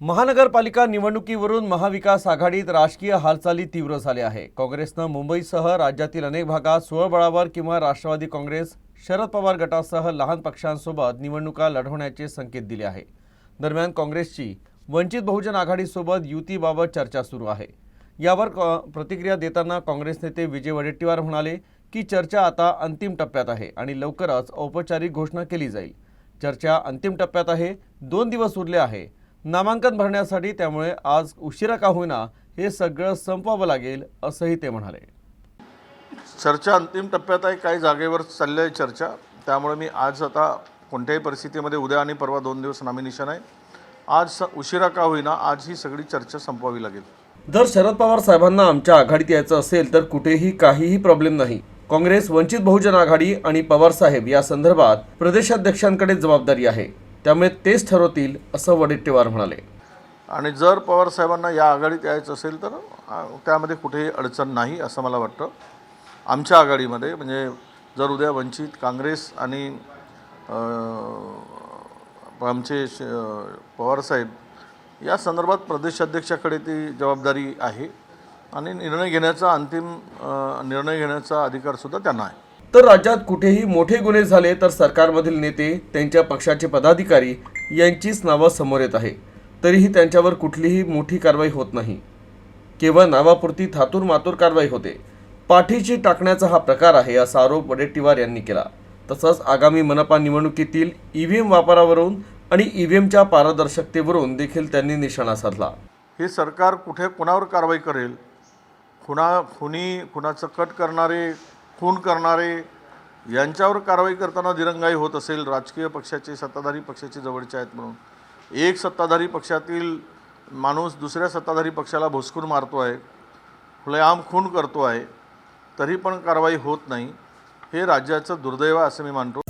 महानगरपालिका निवडणुकीवरून महाविकास आघाडीत राजकीय हालचाली तीव्र झाल्या आहे. काँग्रेसनं मुंबईसह राज्यातील अनेक भागात स्वबळावर किंवा राष्ट्रवादी काँग्रेस शरद पवार गटासह लहान पक्षांसोबत निवडणुका लढवण्याचे संकेत दिले आहे. दरम्यान काँग्रेसची वंचित बहुजन आघाडीसोबत युतीबाबत चर्चा सुरू आहे. यावर प्रतिक्रिया देताना काँग्रेस नेते विजय वडेट्टीवार म्हणाले की चर्चा आता अंतिम टप्प्यात आहे आणि लवकरच औपचारिक घोषणा केली जाईल. चर्चा अंतिम टप्प्यात आहे. दोन दिवस उरले आहे. नामांकन भरण्यासाठी त्यामुळे आज उशिरा का होईना हे सगळं संपवावं लागेल असंही ते म्हणाले. चर्चा अंतिम टप्प्यात आहे. काही जागेवर चालली आहे चर्चा. त्यामुळे मी आज आता कोणत्याही परिस्थितीमध्ये उद्या आणि परवा दोन दिवस नॉमिनेशन आहे. आज स- उशिरा का होईना आज ही सगळी चर्चा संपवावी लागेल. जर शरद पवार साहेबांना आमच्या आघाडीत यायचं असेल तर कुठेही काहीही प्रॉब्लेम नाही. काँग्रेस वंचित बहुजन आघाडी आणि पवार साहेब या संदर्भात प्रदेशाध्यक्षांकडे जबाबदारी आहे. त्यामुळे तेच ठरवतील असं वडेट्टीवार म्हणाले. आणि जर पवार साहेबांना या आघाडीत यायचं असेल तर त्यामध्ये कुठेही अडचण नाही असं मला वाटतं. आमच्या आघाडीमध्ये म्हणजे जर उद्या वंचित काँग्रेस आणि आमचे श पवारसाहेब या संदर्भात प्रदेशाध्यक्षाकडे ती जबाबदारी आहे आणि निर्णय घेण्याचा अंतिम निर्णय घेण्याचा अधिकारसुद्धा त्यांना आहे. तर राज्यात कुठेही मोठे गुन्हे झाले तर सरकारमधील नेते त्यांच्या पक्षाचे पदाधिकारी यांचीच नावं समोर येत आहे. तरीही त्यांच्यावर कुठलीही मोठी कारवाई होत नाही. केवळ नावापुरती थातूर मातूर कारवाई होते. पाठीची टाकण्याचा हा प्रकार आहे असा आरोप वडेट्टीवार यांनी केला. तसंच आगामी मनपा निवडणुकीतील ई व्ही एम वापरावरून आणि ई व्ही एमच्या पारदर्शकतेवरून देखील त्यांनी निशाणा साधला. हे सरकार कुठे कुणावर कारवाई करेल? खुणा खुनी कुणाचं कट करणारे खून करणारे यांच्यावर कारवाई करताना दिरंगाई होत असेल राजकीय पक्षाचे सत्ताधारी पक्षाचे जवळचे आहेत म्हणून. एक सत्ताधारी पक्षातील माणूस दुसऱ्या सत्ताधारी पक्षाला भोसकून मारतो आहे खुलेआम खून करतो आहे तरी पण कारवाई होत नाही. हे राज्याचं दुर्दैव असं मी मानतो.